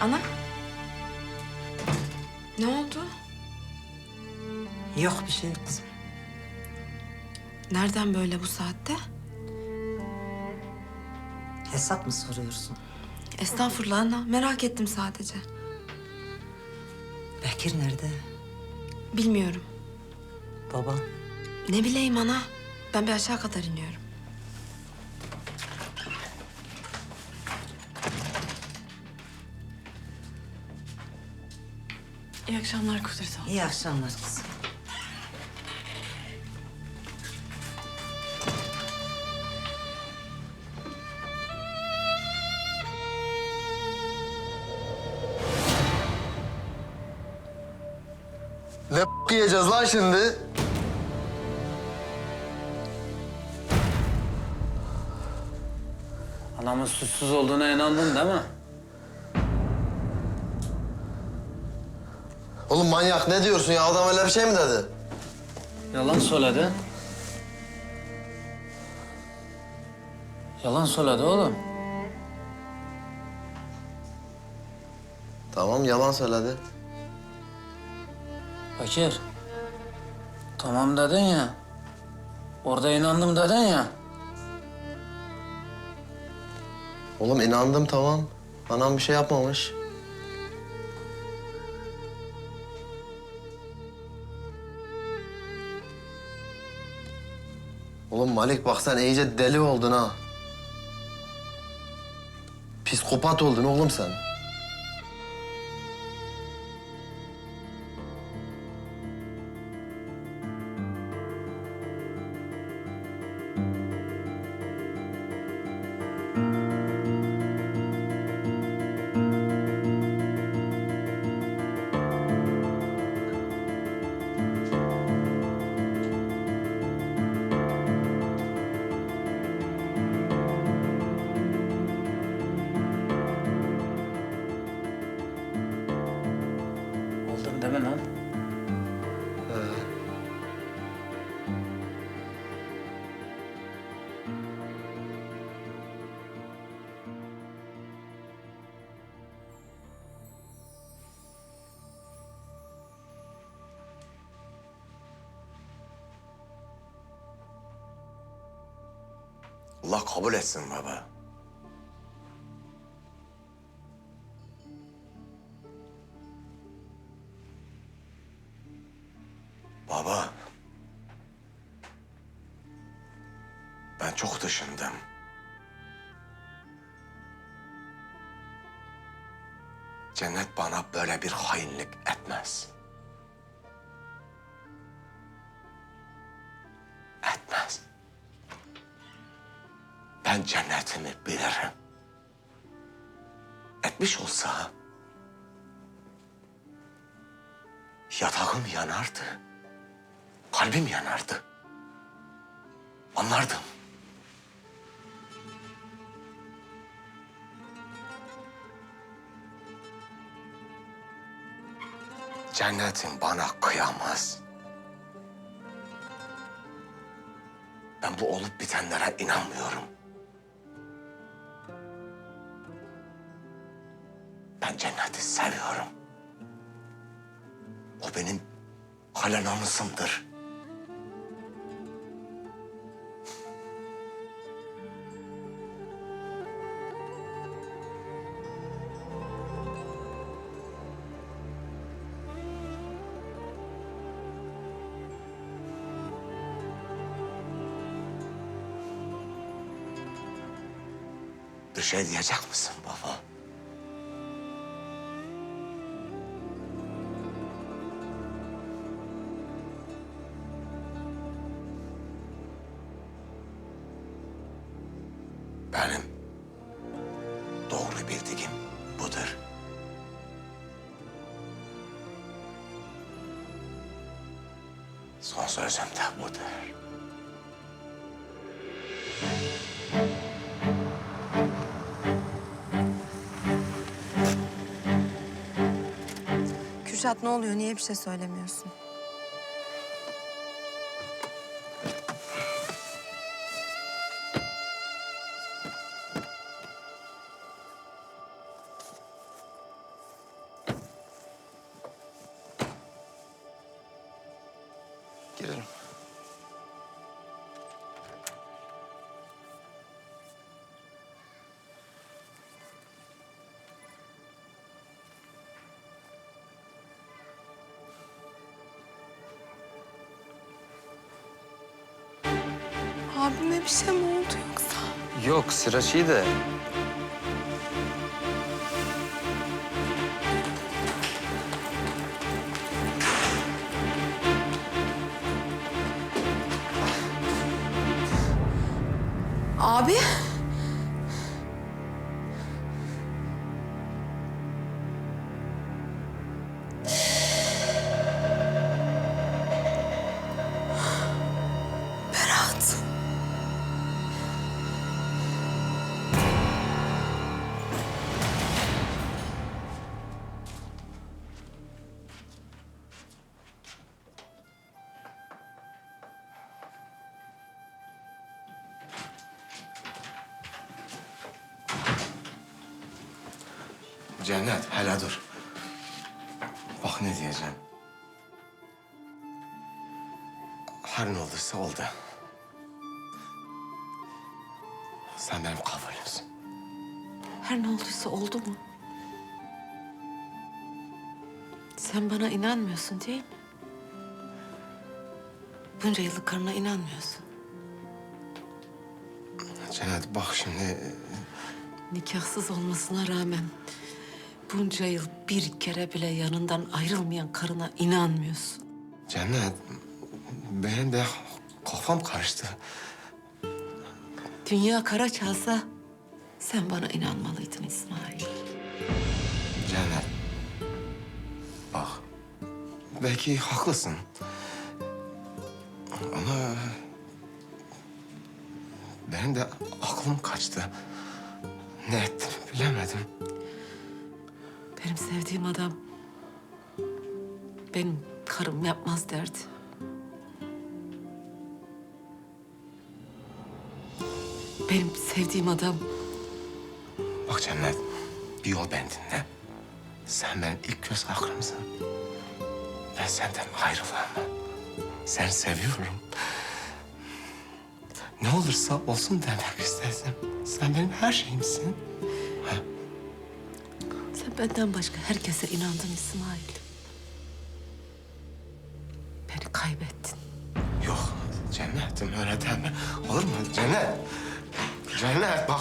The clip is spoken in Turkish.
Ana. Ne oldu? Yok bir şey kızım. Nereden böyle bu saatte? Hesap mı soruyorsun? Estağfurullah ana. Merak ettim sadece. Bekir nerede? Bilmiyorum. Baba. Ne bileyim ana. Ben bir aşağı kadar iniyorum. İyi akşamlar Kudret abla. İyi akşamlar kızım. Ne b- yiyeceğiz lan şimdi? Anamın suçsuz olduğuna inandın değil mi? Oğlum manyak ne diyorsun ya? Adam öyle bir şey mi dedi? Yalan söyledi. Yalan söyledi oğlum. Tamam yalan söyledi. Bekir. Tamam dedin ya. Orada inandım dedin ya. Oğlum inandım tamam. Anam bir şey yapmamış. Oğlum Malik bak sen iyice deli oldun ha. Psikopat oldun oğlum sen. Allah kabul etsin baba. Baba. Ben çok düşündüm. Cennet bana böyle bir hainlik. Etmez. Ben cennetimi bilirim. Etmiş olsa yatağım yanardı. Kalbim yanardı. Anlardım. Cennetin bana kıyamaz. Ben bu olup bitenlere inanmıyorum. Ben cenneti seviyorum. O benim hala namusumdur. Bir şey diyecek misin baba? Doğru bildiğim budur. Son sözüm de budur. Kürşat ne oluyor? Niye bir şey söylemiyorsun? Girelim. Abime bir şey mi oldu yoksa? Yok iyi de. Abi? Cennet, hele dur. Bak ne diyeceğim. Her ne olduysa oldu. Sen benim kabulümsün. Her ne olduysa oldu mu? Sen bana inanmıyorsun değil mi? Bunca yıllık karına inanmıyorsun. Cennet bak şimdi... Nikahsız olmasına rağmen bunca yıl bir kere bile yanından ayrılmayan karına inanmıyorsun. Cennet, benim de kafam karıştı. Dünya kara çalsa sen bana inanmalıydın İsmail. Cennet, bak belki haklısın. Ama benim de aklım kaçtı. Ne ettim bilemedim. Benim sevdiğim adam benim karım yapmaz derdi. Benim sevdiğim adam Bak Cennet, bir yol beni dinle. Sen benim ilk göz aklımsın. Ben senden ayrılamam. Seni seviyorum. Ne olursa olsun demek istedim. Sen benim her şeyimsin. Benden başka herkese inandın İsmail. Beni kaybettin. Yok Cennet'im öyle deme. Olur mu Cennet? Cennet bak